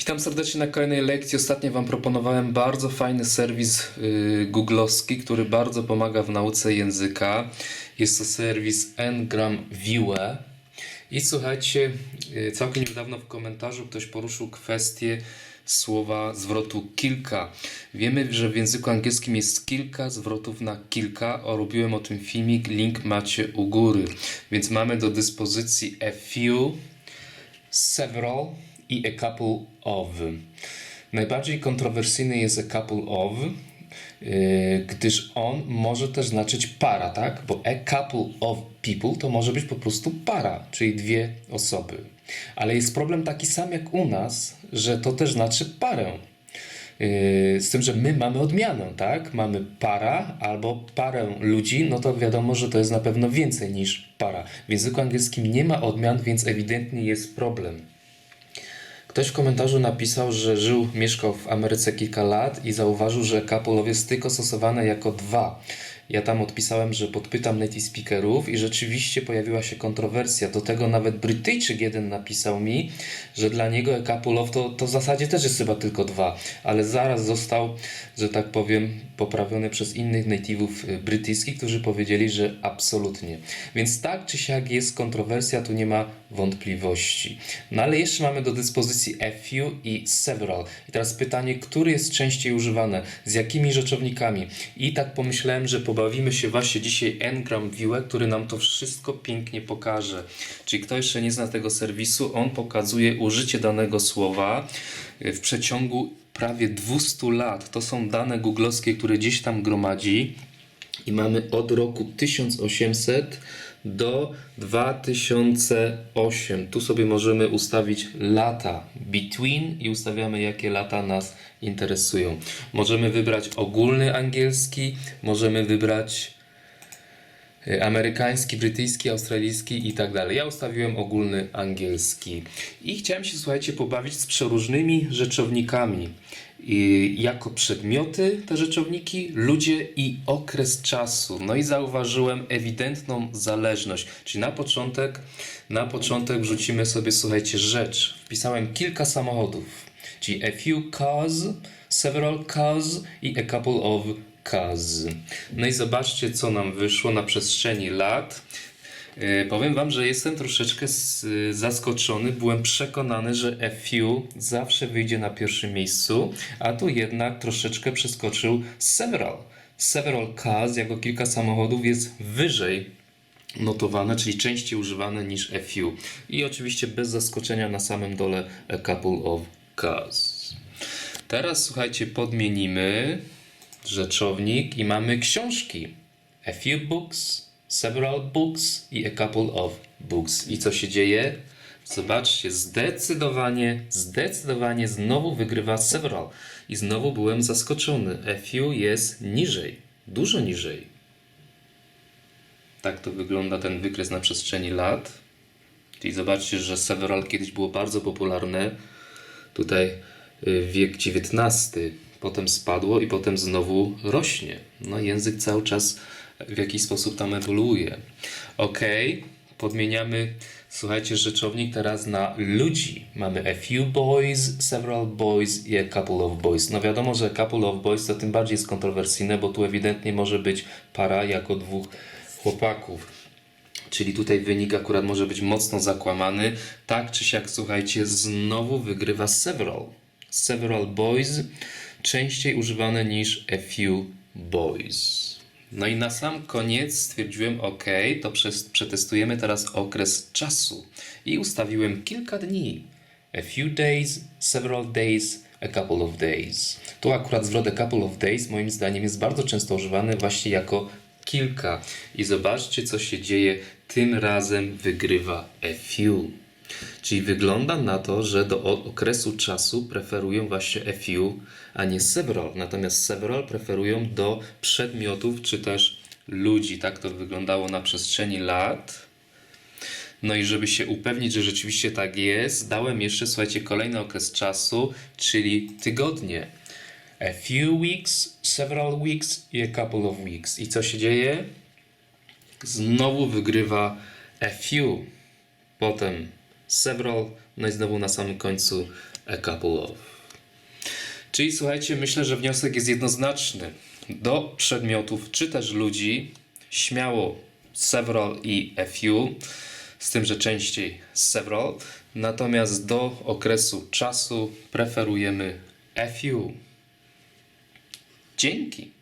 Witam serdecznie na kolejnej lekcji. Ostatnio Wam proponowałem bardzo fajny serwis yy, googlowski, który bardzo pomaga w nauce języka. Jest to serwis Ngram Viewer. I słuchajcie, yy, całkiem niedawno w komentarzu ktoś poruszył kwestię słowa zwrotu kilka. Wiemy, że w języku angielskim jest kilka zwrotów na kilka. O, robiłem o tym filmik, link macie u góry. Więc mamy do dyspozycji a few, several i a couple of. Najbardziej kontrowersyjny jest a couple of, gdyż on może też znaczyć para, tak? Bo a couple of people to może być po prostu para, czyli dwie osoby. Ale jest problem taki sam jak u nas, że to też znaczy parę. Yy, Z tym, że my mamy odmianę, tak? Mamy para albo parę ludzi, no to wiadomo, że to jest na pewno więcej niż para. W języku angielskim nie ma odmian, więc ewidentnie jest problem. Ktoś w komentarzu napisał, że żył, mieszkał w Ameryce kilka lat i zauważył, że couple jest tylko stosowane jako dwa. Ja tam odpisałem, że podpytam native speakerów i rzeczywiście pojawiła się kontrowersja. Do tego nawet Brytyjczyk jeden napisał mi, że dla niego a couple of to, to w zasadzie też jest chyba tylko dwa, ale zaraz został, że tak powiem, poprawiony przez innych native'ów y, brytyjskich, którzy powiedzieli, że absolutnie. Więc tak czy siak jest kontrowersja, tu nie ma wątpliwości. No ale jeszcze mamy do dyspozycji a few i several. I teraz pytanie, który jest częściej używany, z jakimi rzeczownikami. I tak pomyślałem, że pobawimy się właśnie dzisiaj Ngram Viewer, który nam to wszystko pięknie pokaże. Czyli kto jeszcze nie zna tego serwisu, on pokazuje użycie danego słowa y, w przeciągu prawie 200 lat. To są dane googlowskie, które gdzieś tam gromadzi. I mamy od roku 1800 do 2008. Tu sobie możemy ustawić lata between i ustawiamy jakie lata nas interesują. Możemy wybrać ogólny angielski, możemy wybrać amerykański, brytyjski, australijski i tak dalej. Ja ustawiłem ogólny angielski. I chciałem się, słuchajcie, pobawić z przeróżnymi rzeczownikami. I jako przedmioty te rzeczowniki, ludzie i okres czasu. No i zauważyłem ewidentną zależność. Czyli na początek, na początek wrzucimy sobie, słuchajcie, rzecz. Wpisałem kilka samochodów. Czyli a few cars, several cars i a couple of cars. No i zobaczcie, co nam wyszło na przestrzeni lat. Yy, powiem Wam, że jestem troszeczkę zaskoczony. Byłem przekonany, że few zawsze wyjdzie na pierwszym miejscu, a tu jednak troszeczkę przeskoczył several. Several cars, jako kilka samochodów, jest wyżej notowane, czyli częściej używane niż few. I oczywiście bez zaskoczenia na samym dole a couple of cars. Teraz słuchajcie, podmienimy rzeczownik i mamy książki. A few books, several books i a couple of books. I co się dzieje? Zobaczcie, zdecydowanie, zdecydowanie znowu wygrywa several. I znowu byłem zaskoczony. A few jest niżej, dużo niżej. Tak to wygląda ten wykres na przestrzeni lat. Czyli zobaczcie, że several kiedyś było bardzo popularne. Tutaj y, wiek XIX, potem spadło i potem znowu rośnie. No język cały czas w jakiś sposób tam ewoluuje. Ok, podmieniamy, słuchajcie, rzeczownik teraz na ludzi. Mamy a few boys, several boys i a couple of boys. No wiadomo, że a couple of boys to tym bardziej jest kontrowersyjne, bo tu ewidentnie może być para jako dwóch chłopaków. Czyli tutaj wynik akurat może być mocno zakłamany. Tak czy siak, słuchajcie, znowu wygrywa several. Several boys częściej używane niż a few boys. No i na sam koniec stwierdziłem, ok, to przetestujemy teraz okres czasu. I ustawiłem kilka dni. A few days, several days, a couple of days. Tu akurat zwrot a couple of days moim zdaniem jest bardzo często używany właśnie jako kilka. I zobaczcie, co się dzieje. Tym razem wygrywa a few. Czyli wygląda na to, że do okresu czasu preferują właśnie few, a nie several. Natomiast several preferują do przedmiotów czy też ludzi. Tak to wyglądało na przestrzeni lat. No i żeby się upewnić, że rzeczywiście tak jest, dałem jeszcze, słuchajcie, kolejny okres czasu, czyli tygodnie. A few weeks, several weeks i a couple of weeks. I co się dzieje? Znowu wygrywa a few, potem several, no i znowu na samym końcu a couple of. Czyli słuchajcie, myślę, że wniosek jest jednoznaczny. Do przedmiotów czy też ludzi śmiało several i a few, z tym, że częściej several, natomiast do okresu czasu preferujemy a few. Dzięki.